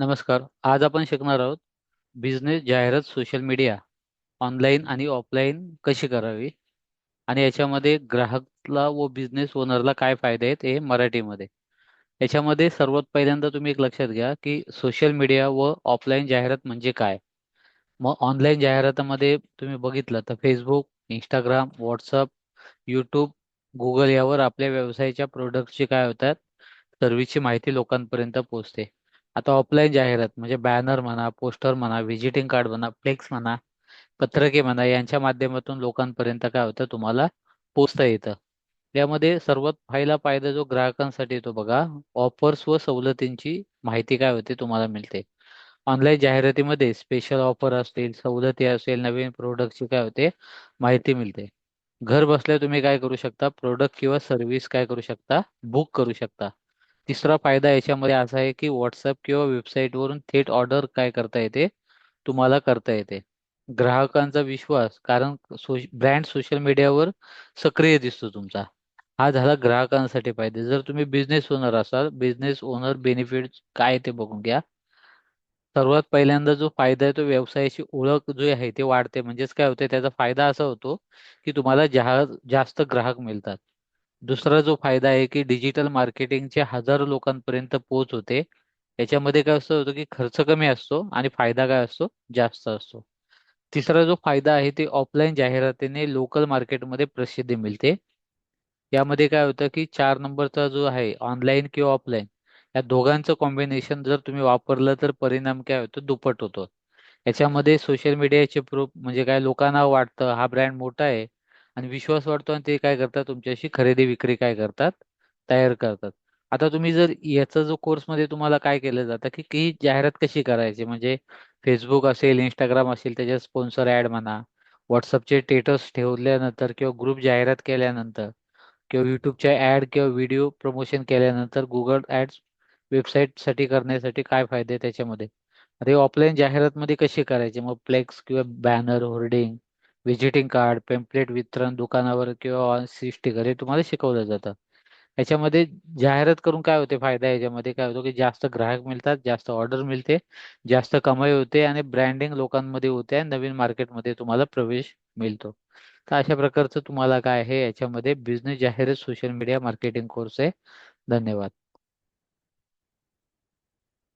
नमस्कार. आज आपण शिकणार आहोत बिझनेस जाहिरात सोशल मीडिया ऑनलाईन आणि ऑफलाईन कशी करावी? आणि याच्यामध्ये ग्राहकला व बिझनेस ओनरला काय फायदे आहेत हे मराठीमध्ये. याच्यामध्ये सर्वात पहिल्यांदा तुम्ही एक लक्षात घ्या की सोशल मीडिया व ऑफलाईन जाहिरात म्हणजे काय? मग ऑनलाईन जाहिरातामध्ये तुम्ही बघितलं तर Facebook Instagram WhatsApp YouTube Google यावर आपल्या व्यवसायाच्या प्रोडक्टची काय होतात सर्व्हिसची माहिती लोकांपर्यंत पोहोचते. आता ऑफलाईन जाहिरात म्हणजे बॅनर म्हणा पोस्टर म्हणा व्हिजिटिंग कार्ड म्हणा फ्लेक्स म्हणा पत्रके म्हणा यांच्या माध्यमातून लोकांपर्यंत काय होतं तुम्हाला पोचता येतं. यामध्ये सर्वात पहिला फायदा जो ग्राहकांसाठी येतो बघा ऑफर्स व सवलतींची माहिती काय होते तुम्हाला मिळते. ऑनलाईन जाहिरातीमध्ये स्पेशल ऑफर असतील सवलती असेल नवीन प्रोडक्टची काय होते माहिती मिळते. घर बसल्या तुम्ही काय करू शकता प्रोडक्ट किंवा सर्व्हिस काय करू शकता बुक करू शकता. तिसरा फायदा याच्यामध्ये असा आहे की व्हॉट्सअप किंवा वेबसाईटवरून थेट ऑर्डर काय करता येते? तुम्हाला करता येते. ग्राहकांचा विश्वास कारण ब्रँड सोशल मीडियावर सक्रिय दिसतो तुमचा. हा झाला ग्राहकांसाठी फायदे. जर तुम्ही बिझनेस ओनर असाल बिझनेस ओनर बेनिफिट काय ते बघून घ्या. सर्वात पहिल्यांदा जो फायदा आहे तो व्यवसायाची ओळख जो आहे ते वाढते. म्हणजेच काय होते त्याचा फायदा असा होतो की तुम्हाला जास्त ग्राहक मिळतात. दुसरा जो फायदा आहे की डिजिटल मार्केटिंगचे हजारो लोकांपर्यंत पोहोच होते. याच्यामध्ये काय असं होतं की खर्च कमी असतो आणि फायदा काय असतो? जास्त असतो. तिसरा जो फायदा आहे ते ऑफलाईन जाहिरातीने लोकल मार्केटमध्ये प्रसिद्धी मिळते. यामध्ये काय होतं की चार नंबरचा जो आहे ऑनलाईन किंवा ऑफलाईन या दोघांचं कॉम्बिनेशन जर तुम्ही वापरलं तर परिणाम काय होतो? दुप्पट होतो. याच्यामध्ये सोशल मीडियाचे प्रूफ म्हणजे काय? लोकांना वाटतं हा ब्रँड मोठा आहे. आणि विश्वास वाढतो आणि ते काय करतात? तुमच्याशी खरेदी विक्री काय करतात? तयार करतात. आता तुम्ही जर याचा जो कोर्समध्ये तुम्हाला काय केलं जातं की की जाहिरात कशी करायची? म्हणजे फेसबुक असेल इंस्टाग्राम असेल त्याच्या स्पॉन्सर ऍड म्हणा व्हॉट्सअपचे स्टेटस ठेवल्यानंतर किंवा ग्रुप जाहिरात केल्यानंतर किंवा युट्यूबच्या ऍड किंवा व्हिडिओ प्रमोशन केल्यानंतर गुगल ऍड्स वेबसाईटसाठी करण्यासाठी काय फायदे त्याच्यामध्ये? ते ऑफलाईन जाहिरातमध्ये कशी करायचे? मग फ्लेक्स किंवा banner hoarding visiting card pamphlet वितरण दुकानावर किंवा सी स्टिकर हे तुम्हाला शिकवलं जातं याच्यामध्ये जाहिरात करून काय होते? फायदा याच्यामध्ये काय होतो की जास्त ग्राहक मिळतात जास्त ऑर्डर मिळते जास्त कमाई होते आणि ब्रँडिंग लोकांमध्ये होते आणि नवीन मार्केटमध्ये तुम्हाला प्रवेश मिळतो. तर अशा प्रकारचं तुम्हाला काय आहे? याच्यामध्ये बिझनेस जाहिरात सोशल मीडिया मार्केटिंग कोर्स आहे. धन्यवाद.